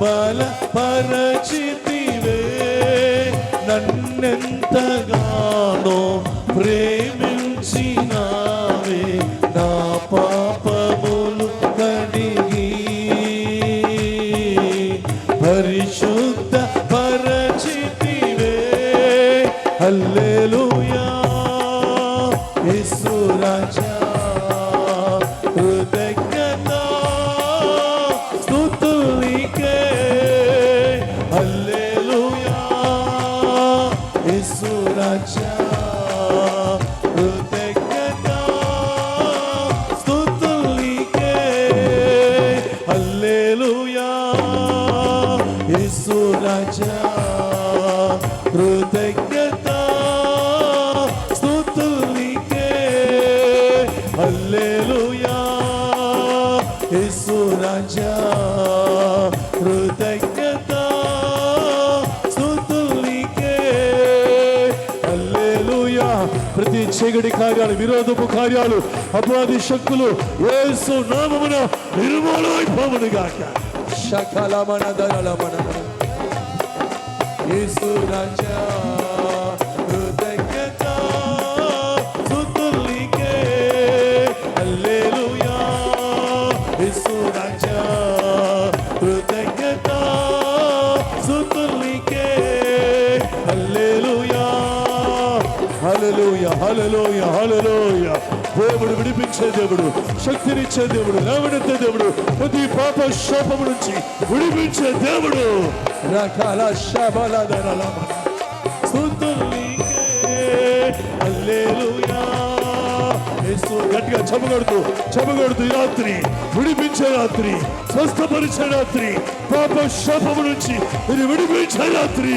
బలపరచితివే నన్నెంతగానో ప్రేమి హల్లెలూయా. యేసు రాజా కృతజ్ఞత. స్తుతులికే హల్లెలూయా. ప్రతి చీకటి కార్యాలు విరోధపు కార్యాలు అపరాధి శక్తులు యేసు నామమున నిర్మూలమైపోవును గాక శకలమన దళలమన యేసు రాజా. హలలోయ హలలోయ హలలోయ దేవుడు విడిపించే దేవుడు శక్తినిచ్చే దేవుడు లేవనెత్తే దేవుడు ప్రతి పాప శాపము నుంచి విడిపించే దేవుడు. రకాల శబల గట్టిగా చెమగొడుతూ చెమగొడుతూ రాత్రి విడిపించే రాత్రి స్వస్థపరిచే రాత్రి పాప శాపము నుంచి ఇది విడిపించే రాత్రి.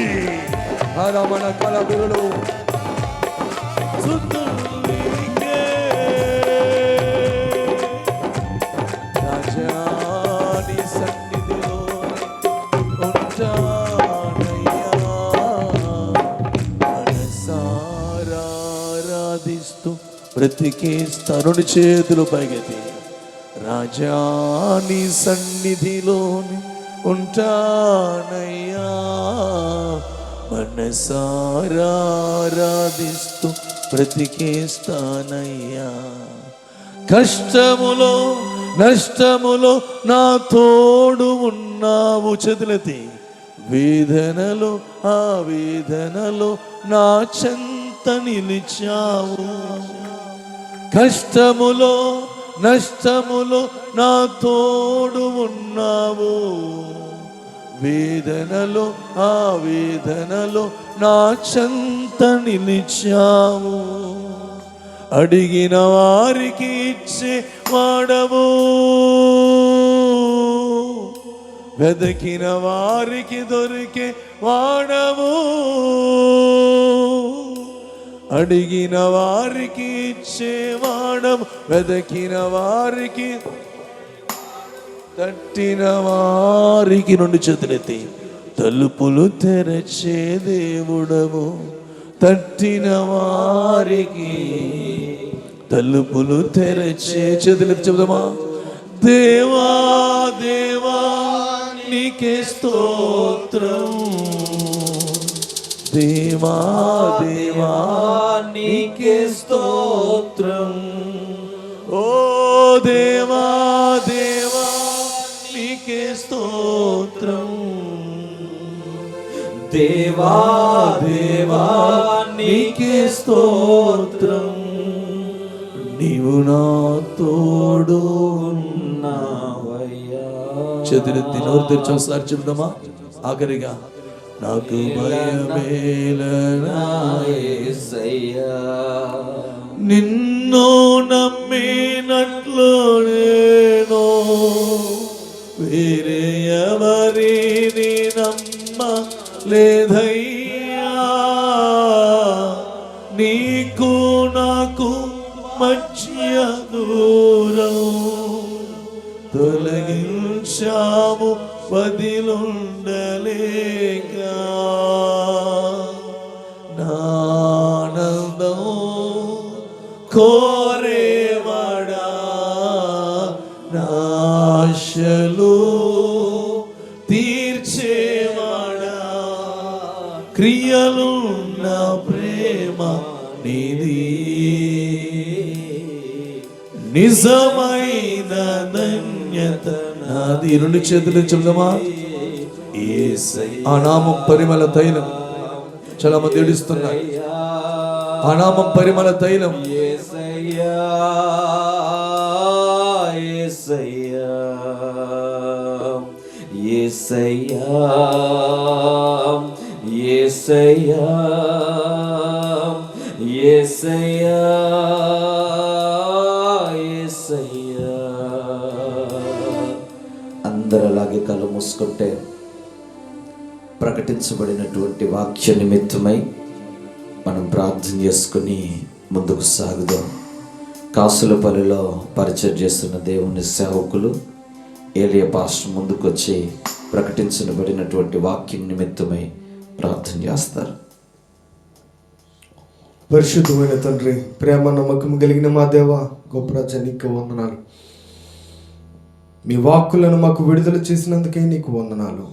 మన కళ గురులు సుతులికే చేతులు పైగతి రాజాని సన్నిధిలోని ఉంటానయ్యా మనసారాధిస్తూ బ్రతికేస్తానయ్యా. కష్టములో నష్టములో నా తోడు ఉన్నావు చదులతి వేదనలో ఆ వేదనలో నా చెంత నిలిచావు. కష్టములో నష్టములో నా తోడు ఉన్నావు. వేదనలో ఆ వేదనలో నా చెంత నిలిచావు. అడిగిన వారికి ఇచ్చే వాడవు. వెదకిన వారికి దొరికే వాడవు. అడిగిన వారికి ఇచ్చే వాడవు. వెదకిన వారికి తట్టిన వారికి నుండి చేతులెత్తి తలుపులు తెరచే దేవుడము తట్టిన వారికి తలుపులు తెరచే చేతులెత్తి చెబుదామా? దేవా దేవా నీకే స్తోత్రం. దేవా దేవా నీకే స్తోత్రం. ఓ దేవా స్తోత్రం. దేవా దేవా నీకే స్తోత్రం. నీవు నా తోడు చేతులెత్తి నోరు తెరిచి ఒకసారి చెప్దామా ఆఖరిగా నాకు భయమేలనా యేసయ్యా నిన్ను నమ్మ లేదయ్యా. నీకు నాకు మధ్య దూరం. తొలగించాము బదిలుండలేక నానందం కోరేవాడా. నాశలు నిజమైన ధన్యత నాది. రెండు చేతులు చెబుదామా? ఆ నామం పరిమళ తైలం. చాలా మంది ఏడుస్తున్నారు ఆ నామం పరిమళ తైలం ఏసయ్యా ఏసయ్యా. అందరూ అలాగే కళ్ళు మూసుకుంటే ప్రకటించబడినటువంటి వాక్య నిమిత్తమై మనం ప్రార్థన చేసుకుని ముందుకు సాగుదాం. కాసులపల్లిలో పరిచయం చేస్తున్న దేవుని సేవకులు ఏలియా పాస్టర్ ముందుకు వచ్చి ప్రకటించబడినటువంటి వాక్యం నిమిత్తమై ప్రార్థన చేస్తారు. పరిశుద్ధమైన తండ్రి ప్రేమ నమ్మకం కలిగిన మా దేవ గొప్ప నీకు వందనాలు. మీ వాక్కులను మాకు విడుదల చేసినందుకే నీకు వందనాలు.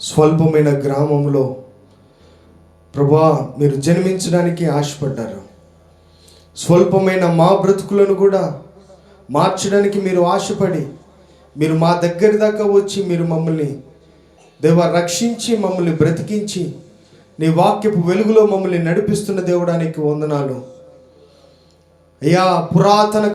స్వల్పమైన గ్రామంలో ప్రభా మీరు జన్మించడానికి ఆశపడ్డారు. స్వల్పమైన మా బ్రతుకులను కూడా మార్చడానికి మీరు ఆశపడి మీరు మా దగ్గర దాకా వచ్చి మీరు మమ్మల్ని దేవ రక్షించి మమ్మల్ని బ్రతికించి నీ వాక్యపు వెలుగులో మమ్మల్ని నడిపిస్తున్న దేవుడానికి వందనాలు. అయ్యా పురాతన